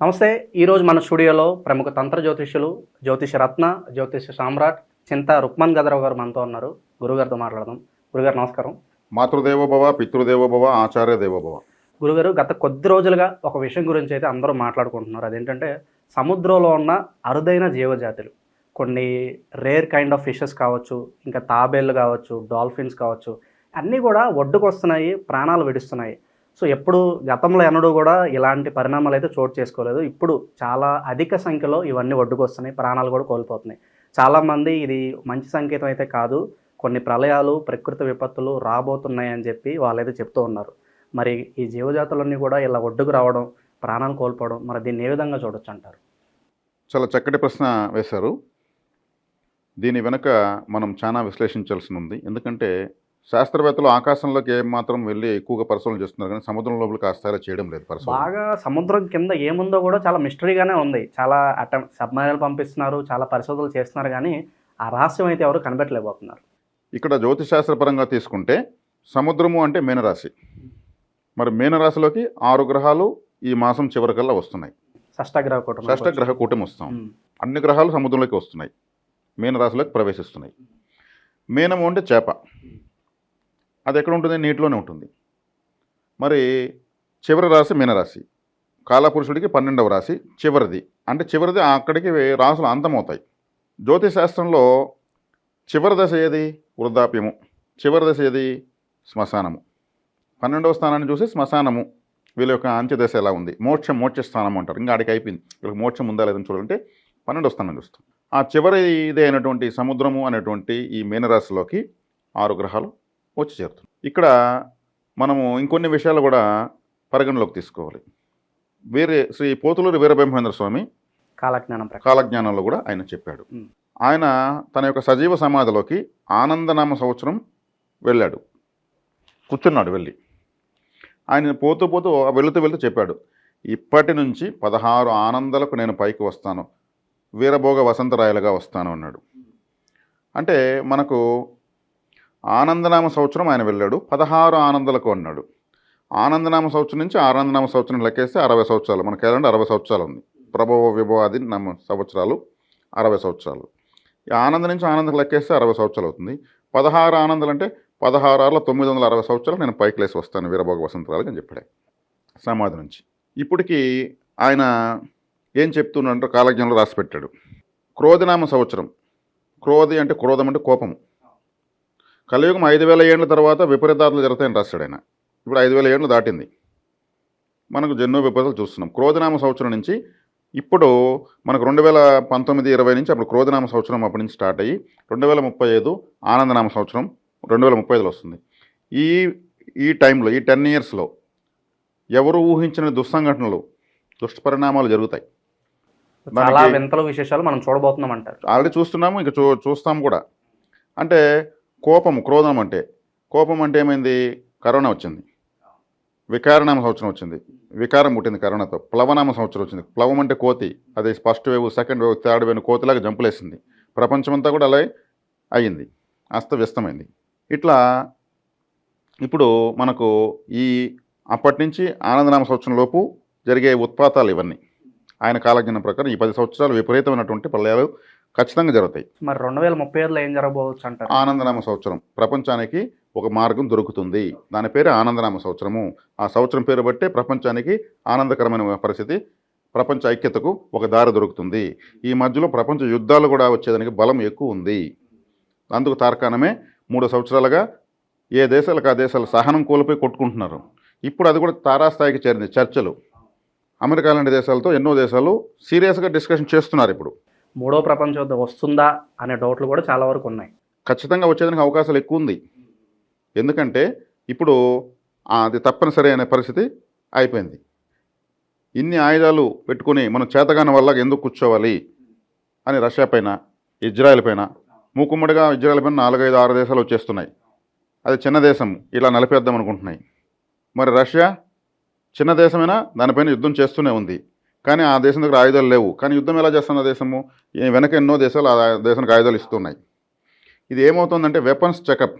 నమస్తే ఈరోజు మన స్టూడియోలో ప్రముఖ తంత్ర జ్యోతిష్యులు జ్యోతిష రత్న జ్యోతిష సామ్రాట్ చింత రుక్మన్ గదరావు గారు మనతో ఉన్నారు. గురుగారితో మాట్లాడదాం. గురుగారు నమస్కారం. మాతృదేవోభవ పితృదేవోభవ ఆచార్య దేవోభవ గురుగారు గత కొద్ది రోజులుగా ఒక విషయం గురించి అయితే అందరూ మాట్లాడుకుంటున్నారు. అదేంటంటే సముద్రంలో ఉన్న అరుదైన జీవజాతులు. కొన్ని రేర్ కైండ్ ఆఫ్ ఫిషెస్ కావచ్చు ఇంకా తాబేళ్ళు కావచ్చు డాల్ఫిన్స్ కావచ్చు అన్నీ కూడా ఒడ్డుకు వస్తున్నాయి ప్రాణాలు విడుస్తున్నాయి. సో ఎప్పుడు గతంలో ఎన్నడూ కూడా ఇలాంటి పరిణామాలు అయితే చోటు చేసుకోలేదు. ఇప్పుడు చాలా అధిక సంఖ్యలో ఇవన్నీ ఒడ్డుకు వస్తున్నాయి ప్రాణాలు కూడా కోల్పోతున్నాయి. చాలామంది ఇది మంచి సంకేతం అయితే కాదు. కొన్ని ప్రళయాలు ప్రకృతి విపత్తులు రాబోతున్నాయని చెప్పి వాళ్ళైతే చెప్తూ ఉన్నారు. మరి ఈ జీవజాతులన్నీ కూడా ఇలా ఒడ్డుకు రావడం ప్రాణాలు కోల్పోవడం మరి దీన్ని ఏ విధంగా చూడొచ్చు అంటారు? చాలా చక్కటి ప్రశ్న వేశారు. దీని వెనుక మనం చాలా విశ్లేషించాల్సి ఉంది. ఎందుకంటే శాస్త్రవేత్తలు ఆకాశంలోకి ఏమాత్రం వెళ్ళి ఎక్కువగా పరిశోధన చేస్తున్నారు కానీ సముద్రం లోపలికి ఆ స్థాయిలో చేయడం లేదు పరిశోధన. బాగా సముద్రం కింద ఏముందో కూడా చాలా మిస్టరీగానే ఉంది. చాలా అటెం సబ్మరీన్లు పంపిస్తున్నారు చాలా పరిశోధనలు చేస్తున్నారు కానీ ఆ రహస్యం అయితే ఎవరు కనిపెట్టలేకపోతున్నారు ఇక్కడ జ్యోతిశాస్త్రపరంగా తీసుకుంటే సముద్రము అంటే మీనరాశి. మరి మీనరాశిలోకి ఆరు గ్రహాలు ఈ మాసం చివరికల్లా వస్తున్నాయి. షష్టగ్రహ కూటమి షష్టగ్రహ కూటమి వస్తాం. అన్ని గ్రహాలు సముద్రంలోకి వస్తున్నాయి. మీనరాశిలోకి ప్రవేశిస్తున్నాయి. మీనము అంటే చేప. అది ఎక్కడ ఉంటుంది నీటిలోనే ఉంటుంది. మరి చివరి రాశి మీనరాశి. కాలపురుషుడికి పన్నెండవ రాశి చివరిది. అంటే చివరిది అక్కడికి రాసులు అంతమవుతాయి. జ్యోతిశాస్త్రంలో చివరి దశ ఏది? వృద్ధాప్యము. చివరి దశ ఏది? శ్మశానము. పన్నెండవ స్థానాన్ని చూసి శ్మశానము వీళ్ళ యొక్క అంత్య దశ ఎలా ఉంది? మోక్షం మోక్ష స్థానం అంటారు. ఇంకా ఆడికి అయిపోయింది. వీళ్ళకి మోక్షం ఉందా లేదని చూడాలంటే పన్నెండవ స్థానం చూస్తాం. ఆ చివరి ఇదే అయినటువంటి సముద్రము అనేటువంటి ఈ మీనరాశిలోకి ఆరు గ్రహాలు వచ్చి చేరుతుంది. ఇక్కడ మనము ఇంకొన్ని విషయాలు కూడా పరిగణలోకి తీసుకోవాలి. వేరే శ్రీ పోతులూరి వీరబ్రహ్మేంద్ర స్వామి కాలజ్ఞానం కాలజ్ఞానంలో కూడా ఆయన చెప్పాడు. ఆయన తన యొక్క సజీవ సమాధిలోకి ఆనందనామ సంవత్సరం వెళ్ళాడు. కూర్చున్నాడు వెళ్ళి. ఆయన పోతూ పోతూ వెళుతూ వెళుతూ చెప్పాడు ఇప్పటి నుంచి పదహారు ఆనందాలకు నేను పైకి వస్తాను. వీరభోగ వసంతరాయలుగా వస్తాను అన్నాడు. అంటే మనకు ఆనందనామ సంవత్సరం ఆయన వెళ్ళాడు. పదహారు ఆనందాలకు అన్నాడు. ఆనందనామ సంవత్సరం నుంచి ఆనందనామ సంవత్సరం లెక్కేస్తే అరవై సంవత్సరాలు. మన క్యాలెండర్ అరవై సంవత్సరాలు ఉంది. ప్రభవ విభవాది నమ సంవత్సరాలు అరవై సంవత్సరాలు. ఈ ఆనందం నుంచి ఆనందం లెక్కేస్తే అరవై సంవత్సరాలు అవుతుంది. పదహారు ఆనందాలు అంటే పదహారు ఆరులో తొమ్మిది వందల అరవై సంవత్సరాలు నేను పైకి లేసి వస్తాను వీరభోగ వసంతరాలు అని చెప్పాడు. సమాధి నుంచి. ఇప్పటికీ ఆయన ఏం చెప్తున్నాడంటే కాలజ్ఞంలో రాసిపెట్టాడు క్రోధనామ సంవత్సరం. క్రోధి అంటే క్రోధం అంటే కోపము. కలియుగం ఐదు వేల ఏళ్ళ తర్వాత విపరీతాలు జరుగుతాయని రాశాడు ఆయన. ఇప్పుడు ఐదు వేల ఏళ్ళు దాటింది. మనకు జన్నో విపరీతాలు చూస్తున్నాం. క్రోధనామ సంవత్సరం నుంచి ఇప్పుడు మనకు రెండు వేల పంతొమ్మిది ఇరవై నుంచి అప్పుడు క్రోధనామ సంవత్సరం అప్పటి నుంచి స్టార్ట్ అయ్యి రెండు వేల ముప్పై ఐదు ఆనందనామ సంవత్సరం రెండు వేల ముప్పై ఐదులో వస్తుంది. ఈ ఈ టైంలో ఈ టెన్ ఇయర్స్లో ఎవరు ఊహించిన దుస్సంఘటనలు దుష్పరిణామాలు జరుగుతాయి. చాలా వింతలు విశేషాలు మనం చూడబోతున్నాం అంటారు. ఆల్రెడీ చూస్తున్నాము ఇంకా చూ చూస్తాం కూడా. అంటే కోపం క్రోధం అంటే కోపం అంటే ఏమైంది? కరోనా వచ్చింది. వికారనామ సంవత్సరం వచ్చింది. వికారం పుట్టింది కరోనాతో. ప్లవనామ సంవత్సరం వచ్చింది. ప్లవం అంటే కోతి. అది first wave second wave third wave కోతిలాగా జంపులేసింది. ప్రపంచమంతా కూడా అలా అయ్యింది. అస్తవ్యస్తమైంది ఇట్లా ఇప్పుడు మనకు ఈ అప్పటి నుంచి ఆనందనామ సంవత్సరం లోపు జరిగే ఉత్పాతాలు ఇవన్నీ. ఆయన కాలజ్ఞానం ప్రకారం ఈ పది సంవత్సరాలు విపరీతమైనటువంటి ప్రళయాలు ఖచ్చితంగా జరుగుతాయి. మరి రెండు వేల ముప్పై ఐదులో ఏం జరగబోవచ్చు అంటారు ఆనందనామ సంవత్సరం. ప్రపంచానికి ఒక మార్గం దొరుకుతుంది. దాని పేరు ఆనందనామ సంవత్సరము. ఆ సంవత్సరం పేరు బట్టే ప్రపంచానికి ఆనందకరమైన పరిస్థితి ప్రపంచ ఐక్యతకు ఒక దారి దొరుకుతుంది. ఈ మధ్యలో ప్రపంచ యుద్ధాలు కూడా వచ్చేదానికి బలం ఎక్కువ ఉంది. అందుకు తార్కాణమే మూడు సంవత్సరాలుగా ఏ దేశాలకు ఆ దేశాలు సహనం కోల్పోయి కొట్టుకుంటున్నారు. ఇప్పుడు అది కూడా తారాస్థాయికి చేరింది. చర్చలు. అమెరికా లాంటి దేశాలతో ఎన్నో దేశాలు సీరియస్గా డిస్కషన్ చేస్తున్నారు ఇప్పుడు. మూడో ప్రపంచ యుద్ధం వస్తుందా అనే డౌట్లు కూడా చాలా వరకు ఉన్నాయి. ఖచ్చితంగా వచ్చేదానికి అవకాశాలు ఎక్కువ ఉంది. ఎందుకంటే ఇప్పుడు అది తప్పనిసరి అనే పరిస్థితి అయిపోయింది. ఇన్ని ఆయుధాలు పెట్టుకుని మనం చేతగాని వల్ల ఎందుకు కూర్చోవాలి అని రష్యా పైన ఇజ్రాయెల్ పైన మూకుమ్మడిగా ఇజ్రాయెల్ పైన నాలుగైదు ఆరు దేశాలు వచ్చేస్తున్నాయి. అది చిన్న దేశం ఇలా నలిపేద్దాం అనుకుంటున్నాయి. మరి రష్యా చిన్న దేశమైనా దానిపైన యుద్ధం చేస్తూనే ఉంది. కానీ ఆ దేశం దగ్గర ఆయుధాలు లేవు. కానీ యుద్ధం ఎలా చేస్తున్న దేశము? వెనక ఎన్నో దేశాలు ఆ దేశానికి ఆయుధాలు ఇస్తున్నాయి. ఇది ఏమవుతుందంటే వెపన్స్ చెకప్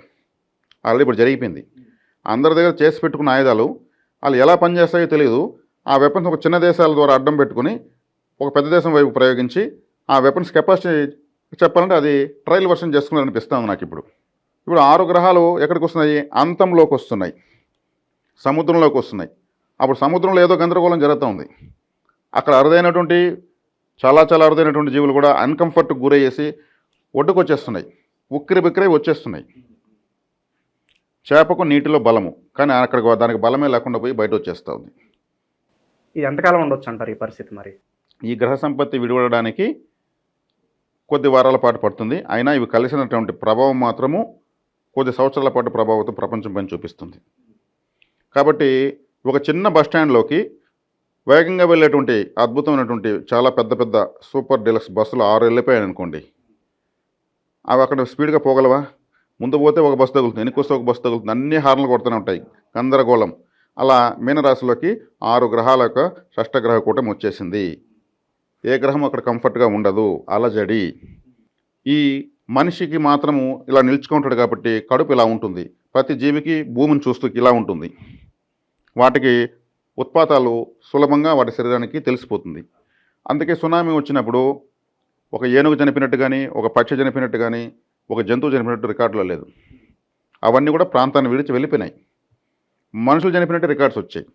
ఆల్రెడీ ఇప్పుడు జరిగిపోయింది. అందరి దగ్గర చేసి పెట్టుకున్న ఆయుధాలు వాళ్ళు ఎలా పనిచేస్తాయో తెలియదు ఆ వెపన్స్ ఒక చిన్న దేశాల ద్వారా అడ్డం పెట్టుకుని ఒక పెద్ద దేశం వైపు ప్రయోగించి ఆ వెపన్స్ కెపాసిటీ చెప్పాలంటే అది ట్రయల్ వర్షన్ చేసుకున్నారనిపిస్తుంది నాకు ఇప్పుడు. ఇప్పుడు ఆరు గ్రహాలు ఎక్కడికి వస్తున్నాయి? అంతంలోకి వస్తున్నాయి. సముద్రంలోకి వస్తున్నాయి. అప్పుడు సముద్రంలో ఏదో గందరగోళం జరుగుతూ ఉంది అక్కడ అరుదైనటువంటి చాలా చాలా అరుదైనటువంటి జీవులు కూడా అన్కంఫర్ట్ గురయ్యేసి ఒడ్డుకు వచ్చేస్తున్నాయి ఉక్కిరి బిక్కిరి వచ్చేస్తున్నాయి. చేపకు నీటిలో బలము. కానీ అక్కడ దానికి బలమే లేకుండా పోయి బయట వచ్చేస్తూ ఉంది. ఇది ఎంతకాలం ఉండొచ్చు అంటారు ఈ పరిస్థితి మరి? ఈ గ్రహ సంపత్తి విడివడడానికి కొద్ది వారాల పాటు పడుతుంది. అయినా ఇవి కలిసినటువంటి ప్రభావం మాత్రము కొద్ది సంవత్సరాల పాటు ప్రభావంతో ప్రపంచం పైన చూపిస్తుంది. కాబట్టి ఒక చిన్న బస్ స్టాండ్లోకి వేగంగా వెళ్ళేటువంటి అద్భుతమైనటువంటి చాలా పెద్ద పెద్ద సూపర్ డీలక్స్ బస్సులు ఆరు వెళ్ళిపోయాయి అనుకోండి. అవి అక్కడ స్పీడ్గా పోగలవా? ముందు పోతే ఒక బస్సు తగులుతుంది వెనుకొస్తే ఒక బస్సు తగులుతుంది అన్ని హార్న్లు కొడుతూనే ఉంటాయి. గందరగోళం. అలా మీనరాశిలోకి ఆరు గ్రహాల యొక్క షష్టగ్రహ కూటమి వచ్చేసింది. ఏ గ్రహం అక్కడ కంఫర్ట్గా ఉండదు? అలజడి. ఈ మనిషికి మాత్రము ఇలా నిల్చుకుంటాడు కాబట్టి కడుపు ఇలా ఉంటుంది. ప్రతి జీవికి భూమిని చూస్తూ ఇలా ఉంటుంది. వాటికి ఉత్పాతాలు సులభంగా వాటి శరీరానికి తెలిసిపోతుంది. అందుకే సునామీ వచ్చినప్పుడు ఒక ఏనుగు చనిపోయినట్టు కానీ ఒక పక్షి చనిపోయినట్టు కానీ ఒక జంతువు చనిపోయినట్టు రికార్డులో లేదు. అవన్నీ కూడా ప్రాంతాన్ని విడిచి వెళ్ళిపోయినాయి. మనుషులు చనిపోయినట్టు రికార్డ్స్ వచ్చాయి.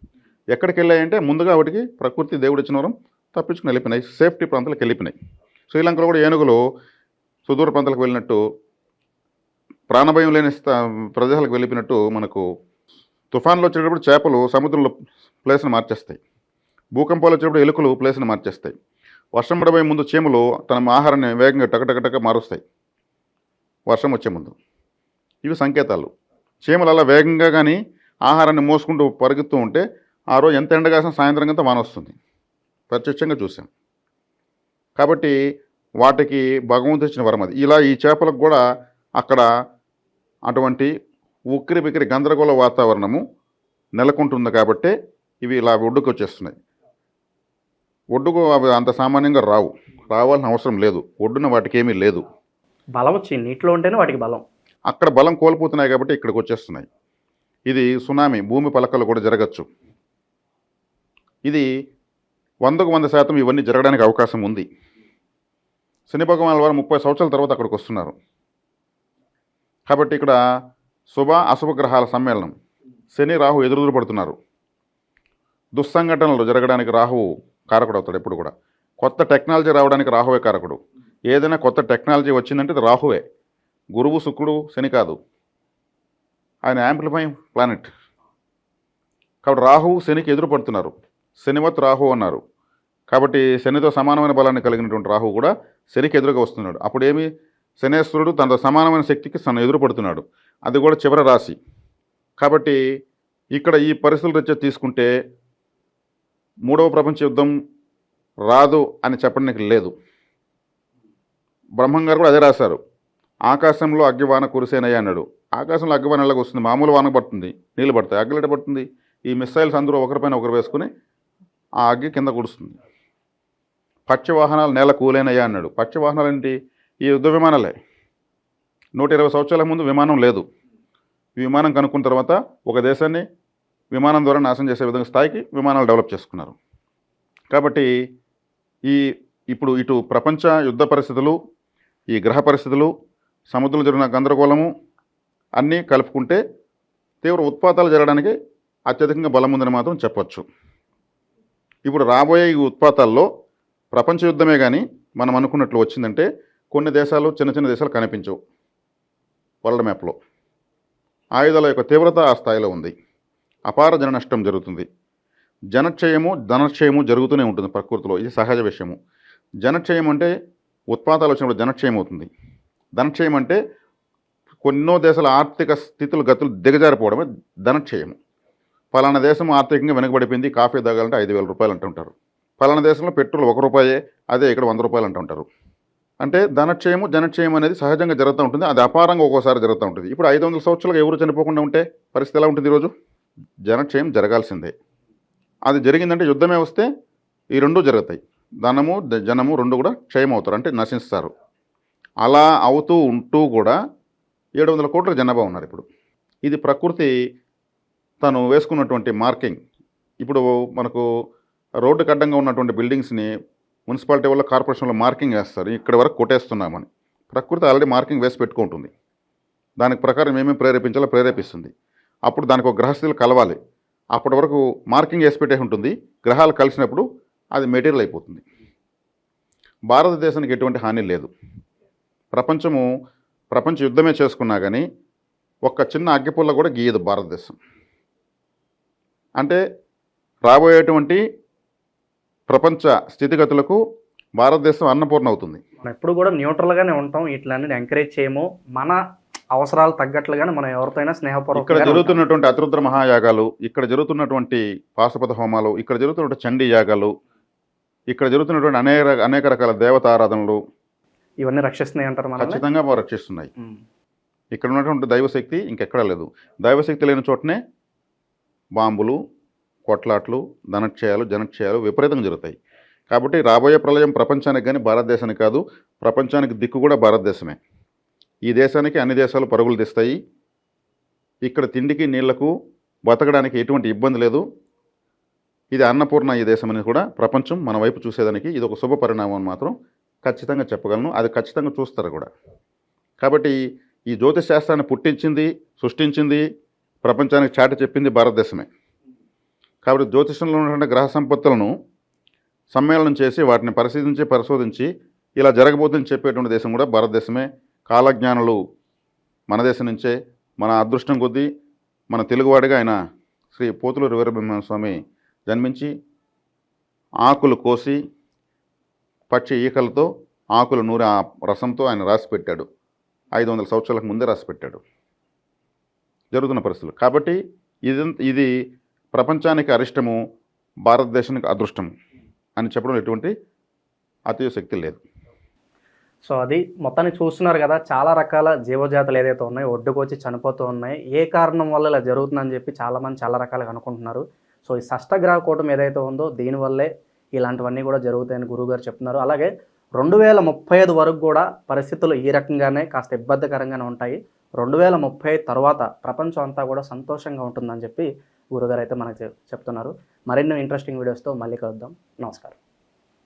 ఎక్కడికి వెళ్ళాయంటే ముందుగా వాటికి ప్రకృతి దేవుడు ఇచ్చిన వరం తప్పించుకుని వెళ్ళిపోయినాయి. సేఫ్టీ ప్రాంతాలకు వెళ్ళిపోయినాయి. శ్రీలంకలో కూడా ఏనుగులు సుదూర ప్రాంతాలకు వెళ్ళినట్టు ప్రాణభయం లేని స్థ- ప్రదేశాలకు వెళ్ళిపోయినట్టు మనకు తుఫాన్లు వచ్చేటప్పుడు చేపలు సముద్రంలో ప్లేస్ని మార్చేస్తాయి. భూకంపాలు వచ్చేటప్పుడు ఎలుకలు ప్లేస్ని మార్చేస్తాయి. వర్షం పడబోయే ముందు చీమలు తన ఆహారాన్ని వేగంగా టకటకటక మారుస్తాయి. వర్షం వచ్చే ముందు. ఇవి సంకేతాలు. చీమలు అలా వేగంగా కానీ ఆహారాన్ని మోసుకుంటూ పరుగుతూ ఉంటే ఆ రోజు ఎంత ఎండ కాసిన సాయంత్రం అంతా వాన వస్తుంది ప్రత్యక్షంగా చూసాం కాబట్టి వాటికి భగవంతుడు ఇచ్చిన వరం అది. ఇలా ఈ చేపలకు కూడా అక్కడ అటువంటి ఉక్కిరి బిక్కిరి గందరగోళ వాతావరణము నెలకొంటుంది కాబట్టే ఇవి ఇలా ఒడ్డుకు వచ్చేస్తున్నాయి ఒడ్డుకు అవి అంత సామాన్యంగా రావు. రావాల్సిన అవసరం లేదు. ఒడ్డున వాటికి ఏమీ లేదు. బలం వచ్చి నీటిలో ఉంటేనే వాటికి బలం. అక్కడ బలం కోల్పోతున్నాయి కాబట్టి ఇక్కడికి వచ్చేస్తున్నాయి ఇది సునామీ. భూమి పలకలు కూడా జరగచ్చు. ఇది వందకు వంద శాతం ఇవన్నీ జరగడానికి అవకాశం ఉంది. శని భగవాన్ వారు ముప్పై సంవత్సరాల తర్వాత అక్కడికి వస్తున్నారు కాబట్టి ఇక్కడ శుభ అశుభ గ్రహాల సమ్మేళనం. శని రాహు ఎదురుదురు పడుతున్నారు దుస్సంఘటనలు జరగడానికి రాహువు కారకుడు అవుతాడు ఎప్పుడు కూడా. కొత్త టెక్నాలజీ రావడానికి రాహువే కారకుడు. ఏదైనా కొత్త టెక్నాలజీ వచ్చిందంటే అది రాహువే. గురువు శుక్రుడు శని కాదు. ఆయన యాంప్లిఫైయింగ్ ప్లానెట్. కాబట్టి రాహువు శనికి ఎదురు పడుతున్నారు శనివత్ రాహు అన్నారు. కాబట్టి శనితో సమానమైన బలాన్ని కలిగినటువంటి రాహు కూడా శనికి ఎదురుగా వస్తున్నాడు. అప్పుడు ఏమి శనేశ్వరుడు తనతో సమానమైన శక్తికి తను ఎదురు పడుతున్నాడు అది కూడా చివరి రాశి. కాబట్టి ఇక్కడ ఈ పరిస్థితులు రీత్యా తీసుకుంటే మూడవ ప్రపంచ యుద్ధం రాదు అని చెప్పడానికి లేదు. బ్రహ్మం గారు కూడా అదే రాశారు. ఆకాశంలో అగ్గివాన కురిసేనయ్య అన్నాడు. ఆకాశంలో అగ్గివాన ఎలాగ వస్తుంది? మామూలు వాన పడుతుంది నీళ్ళు పడతాయి. అగ్గిలేట పడుతుంది? ఈ మిస్సైల్స్ అందరూ ఒకరిపైన ఒకరు వేసుకుని ఆ అగ్గి కింద కురుస్తుంది. పక్ష వాహనాలు నేల కూలేనయ్యా అన్నాడు. పక్ష వాహనాలు ఏంటి? ఈ యుద్ధ విమానాలే. నూట ఇరవై సంవత్సరాల ముందు విమానం లేదు. ఈ విమానం కనుక్కున్న తర్వాత ఒక దేశాన్ని విమానం ద్వారా నాశనం చేసే విధంగా స్థాయికి విమానాలు డెవలప్ చేసుకున్నారు. కాబట్టి ఈ ఇప్పుడు ఇటు ప్రపంచ యుద్ధ పరిస్థితులు ఈ గ్రహ పరిస్థితులు సముద్రంలో జరిగిన గందరగోళము అన్నీ కలుపుకుంటే తీవ్ర ఉత్పాతాలు జరగడానికి అత్యధికంగా బలం ఉందని మాత్రం చెప్పచ్చు. ఇప్పుడు రాబోయే ఈ ఉత్పాతాల్లో ప్రపంచ యుద్ధమే కానీ మనం అనుకున్నట్లు వచ్చిందంటే కొన్ని దేశాలు చిన్న చిన్న దేశాలు కనిపించవు. వరల్డ్ మ్యాప్లో. ఆయుధాల యొక్క తీవ్రత ఆ స్థాయిలో ఉంది. అపార జన నష్టం జరుగుతుంది. జనక్షయము ధనక్షయము జరుగుతూనే ఉంటుంది ప్రకృతిలో. ఇది సహజ విషయము. జనక్షయం అంటే ఉత్పాతాలు వచ్చినప్పుడు జనక్షయం అవుతుంది. ధనక్షయం అంటే కొన్నో దేశాల ఆర్థిక స్థితులు గతులు దిగజారిపోవడమే ధనక్షయము. ఫలానా దేశం ఆర్థికంగా వెనుకబడిపోయింది కాఫీ తాగాలంటే ఐదు వేల రూపాయలు అంటుంటారు. ఫలానా దేశంలో పెట్రోల్ ఒక రూపాయే అదే ఇక్కడ వంద రూపాయలు అంటుంటారు. అంటే ధనక్షయము జనక్షయం అనేది సహజంగా జరుగుతూ ఉంటుంది. అది అపారంగా ఒక్కోసారి జరుగుతూ ఉంటుంది. ఇప్పుడు ఐదు వందల సంవత్సరాలుగా ఎవరు చనిపోకుండా ఉంటే పరిస్థితి ఎలా ఉంటుంది ఈరోజు? జనక్షయం జరగాల్సిందే. అది జరిగిందంటే యుద్ధమే వస్తే ఈ రెండు జరుగుతాయి. ధనము జనము రెండు కూడా క్షయం అవుతారు అంటే నశిస్తారు. అలా అవుతూ ఉంటూ కూడా ఏడు వందల కోట్ల జనాభా ఉన్నారు ఇప్పుడు. ఇది ప్రకృతి తను వేసుకున్నటువంటి మార్కింగ్. ఇప్పుడు మనకు రోడ్డుకి అడ్డంగా ఉన్నటువంటి బిల్డింగ్స్ని మున్సిపాలిటీ వల్ల కార్పొరేషన్లో మార్కింగ్ వేస్తారు. ఇక్కడ వరకు కొట్టేస్తున్నామని. ప్రకృతి ఆల్రెడీ మార్కింగ్ వేసి పెట్టుకుంటుంది. దానికి ప్రకారం ఏమేమి ప్రేరేపించాలో ప్రేరేపిస్తుంది. అప్పుడు దానికి ఒక గ్రహస్థితులు కలవాలి. అప్పటి వరకు మార్కింగ్ వేసి పెట్టే ఉంటుంది. గ్రహాలు కలిసినప్పుడు అది మెటీరియల్ అయిపోతుంది. భారతదేశానికి ఎటువంటి హాని లేదు. ప్రపంచము ప్రపంచ యుద్ధమే చేసుకున్నా కానీ ఒక్క చిన్న అగ్గిపుల్ల కూడా గీయదు భారతదేశం. అంటే రాబోయేటువంటి ప్రపంచ స్థితిగతులకు భారతదేశం అన్నపూర్ణ అవుతుంది మనం ఎప్పుడు కూడా న్యూట్రల్గానే ఉంటాం. ఇట్లన్నీ ఎంకరేజ్ చేయము. మన అవసరాలు తగ్గట్లుగానే మనం ఎవరితో అయినా ఇక్కడ జరుగుతున్నటువంటి అతిరుద్ర మహాయాగాలు ఇక్కడ జరుగుతున్నటువంటి పాశుపత హోమాలు ఇక్కడ జరుగుతున్నటువంటి చండీ యాగాలు ఇక్కడ జరుగుతున్నటువంటి అనేక అనేక రకాల దేవతారాధనలు ఇవన్నీ రక్షిస్తున్నాయి అంటారు మనల్ని? ఖచ్చితంగా రక్షిస్తున్నాయి. ఇక్కడ ఉన్నటువంటి దైవశక్తి ఇంకెక్కడా లేదు. దైవశక్తి లేని చోటనే బాంబులు కొట్లాట్లు ధనక్షయాలు జనక్షయాలు విపరీతంగా జరుగుతాయి. కాబట్టి రాబోయే ప్రళయం ప్రపంచానికి కానీ భారతదేశానికి కాదు ప్రపంచానికి దిక్కు కూడా భారతదేశమే. ఈ దేశానికి అన్ని దేశాలు పరుగులు తీస్తాయి. ఇక్కడ తిండికి నీళ్ళకు బతకడానికి ఎటువంటి ఇబ్బంది లేదు. ఇది అన్నపూర్ణ ఈ దేశం అనేది కూడా. ప్రపంచం మన వైపు చూసేదానికి ఇది ఒక శుభ పరిణామం అని మాత్రం ఖచ్చితంగా చెప్పగలను. అది ఖచ్చితంగా చూస్తారు కూడా. కాబట్టి ఈ జ్యోతిష్ శాస్త్రాన్ని పుట్టించింది సృష్టించింది ప్రపంచానికి చాటి చెప్పింది భారతదేశమే. కాబట్టి జ్యోతిషంలో ఉన్నటువంటి గ్రహ సంపత్తులను సమ్మేళనం చేసి వాటిని పరిశీలించి పరిశోధించి ఇలా జరగబోతుందని చెప్పేటువంటి దేశం కూడా భారతదేశమే. కాలజ్ఞానులు మన దేశం నుంచే మన అదృష్టం కొద్దీ మన తెలుగువాడిగా ఆయన శ్రీ పోతులూరు వీరబ్రహ్మ స్వామి జన్మించి ఆకులు కోసి పక్షి ఈకలతో ఆకులు నూరి ఆ రసంతో ఆయన రాసి పెట్టాడు. ఐదు వందల సంవత్సరాలకు ముందే రాసి పెట్టాడు. జరుగుతున్న పరిస్థితులు. కాబట్టి ఇది ఇది ప్రపంచానికి అరిష్టము భారతదేశానికి అదృష్టము అని చెప్పడం ఎటువంటి అతిశక్తి శక్తి లేదు. సో అది మొత్తాన్ని చూస్తున్నారు కదా చాలా రకాల జీవజాతులు ఏదైతే ఉన్నాయో ఒడ్డుకొచ్చి చనిపోతూ ఉన్నాయి. ఏ కారణం వల్ల ఇలా జరుగుతుందని చెప్పి చాలామంది చాలా రకాలుగా అనుకుంటున్నారు. సో ఈ షష్టగ్రహ కూటమి ఏదైతే ఉందో దీనివల్లే ఇలాంటివన్నీ కూడా జరుగుతాయని గురువుగారు చెప్తున్నారు. అలాగే రెండు వేల ముప్పై ఐదు వరకు కూడా పరిస్థితులు ఈ రకంగానే కాస్త ఇబ్బందికరంగానే ఉంటాయి. రెండు వేల ముప్పై ఐదు తర్వాత ప్రపంచం అంతా కూడా సంతోషంగా ఉంటుందని చెప్పి గురుగారు అయితే మనకు చెప్- చెప్తున్నారు. మరెన్నో ఇంట్రెస్టింగ్ వీడియోస్తో మళ్ళీ కలుద్దాం. నమస్కారం.